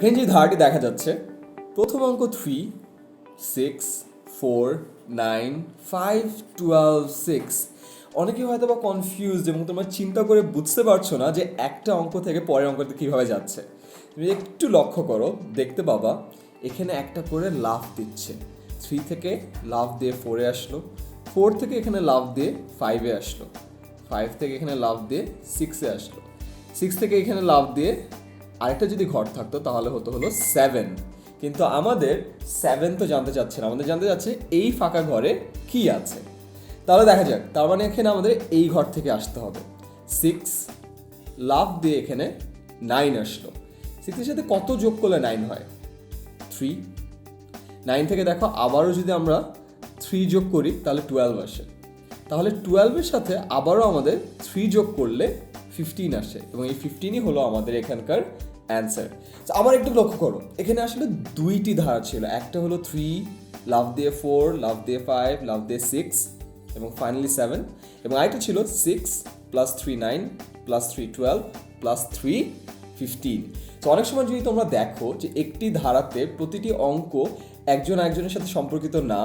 যে ধারাটি দেখা যাচ্ছে। প্রথম অঙ্ক three six four nine five twelve six অনেকে হয়তো বা কনফিউজড এবং তোমরা চিন্তা করে বুঝতে পারছ না যে একটা অঙ্ক থেকে পরের অঙ্কতে কীভাবে যাচ্ছে। তুমি একটু লক্ষ্য করো, দেখতে পাবা, এখানে একটা করে লাভ দিচ্ছে। থ্রি থেকে লাভ দিয়ে ফোরে আসলো ফোর থেকে এখানে লাভ দিয়ে ফাইভে আসলো ফাইভ থেকে এখানে লাভ দিয়ে সিক্সে আসলো। সিক্স থেকে এখানে লাভ দিয়ে আরেকটা যদি ঘর থাকতো, তাহলে হতো হলো সেভেন কিন্তু আমাদের সেভেন তো জানতে চাচ্ছে না। আমাদের জানতে চাচ্ছে এই ফাঁকা ঘরে কি আছে? তাহলে দেখা যাক। তার মানে এখানে আমাদের এই ঘর থেকে আসতে হবে। সিক্স লাভ দিয়ে এখানে নাইন আসলো। সিক্সের সাথে কত যোগ করলে নাইন হয়? থ্রি নাইন থেকে দেখো, আবারও যদি আমরা থ্রি যোগ করি, তাহলে টুয়েলভ আসে। তাহলে টুয়েলভের সাথে আবারও আমাদের থ্রি যোগ করলে ফিফটিন আসে। এবং এই ফিফটিনই হলো আমাদের এখানকার অ্যান্সার আবার একটু লক্ষ্য করো। এখানে আসলে দুইটি ধারা ছিল। একটা হলো থ্রি লাভ দিয়ে ফোর লাভ দিয়ে ফাইভ লাভ দিয়ে সিক্স এবং ফাইনালি সেভেন এবং আরেকটা ছিল six plus three nine plus three twelve plus three fifteen তো অনেক সময় যদি তোমরা দেখো যে একটি ধারাতে প্রতিটি অঙ্ক একজন একজনের সাথে সম্পর্কিত না,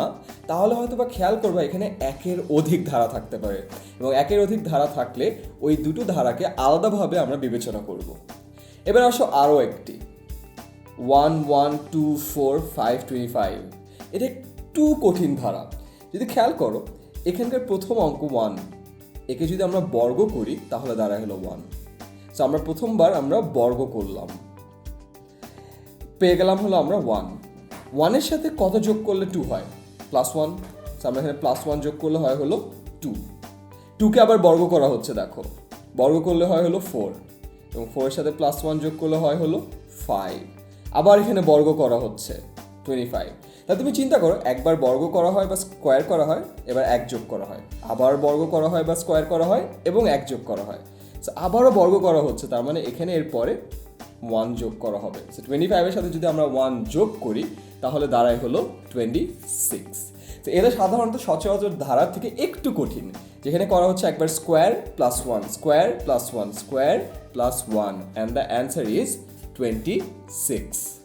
তাহলে হয়তো বা খেয়াল করবা এখানে একের অধিক ধারা থাকতে পারে। এবং একের অধিক ধারা থাকলে ওই দুটো ধারাকে আলাদাভাবে আমরা বিবেচনা করব। এবার আসো আরও একটি। One one two four five twenty five এটা একটু কঠিন ধারা। যদি খেয়াল করো, এখানকার প্রথম অঙ্ক ওয়ান একে যদি আমরা বর্গ করি, তাহলে দাঁড়ায় হলো ওয়ান সো আমরা প্রথমবার আমরা বর্গ করলাম। পেয়ে গেলাম হলো আমরা ওয়ান ওয়ানের সাথে কত যোগ করলে টু হয়? প্লাস ওয়ান আমরা এখানে প্লাস ওয়ান যোগ করলে হয় হলো টু টুকে আবার বর্গ করা হচ্ছে, দেখো। বর্গ করলে হয় হলো ফোর এবং ফোরের সাথে প্লাস ওয়ান যোগ করলে হয় হলো ফাইভ আবার এখানে বর্গ করা হচ্ছে টোয়েন্টি ফাইভ তা তুমি চিন্তা করো একবার বর্গ করা হয় বা স্কোয়ার করা হয় এবার এক যোগ করা হয়। আবার বর্গ করা হয় বা স্কোয়ার করা হয় এবং এক যোগ করা হয়। So, আবারও বর্গ করা হচ্ছে তার মানে এখানে এরপরে ওয়ান যোগ করা হবে। সো টোয়েন্টি ফাইভের সাথে যদি আমরা ওয়ান যোগ করি তাহলে দাঁড়ায় হলো টোয়েন্টি সিক্স তো এটা সাধারণত সচরাচর ধারার থেকে একটু কঠিন, যেখানে করা হচ্ছে একবার square plus one square plus one square plus one and the answer is twenty six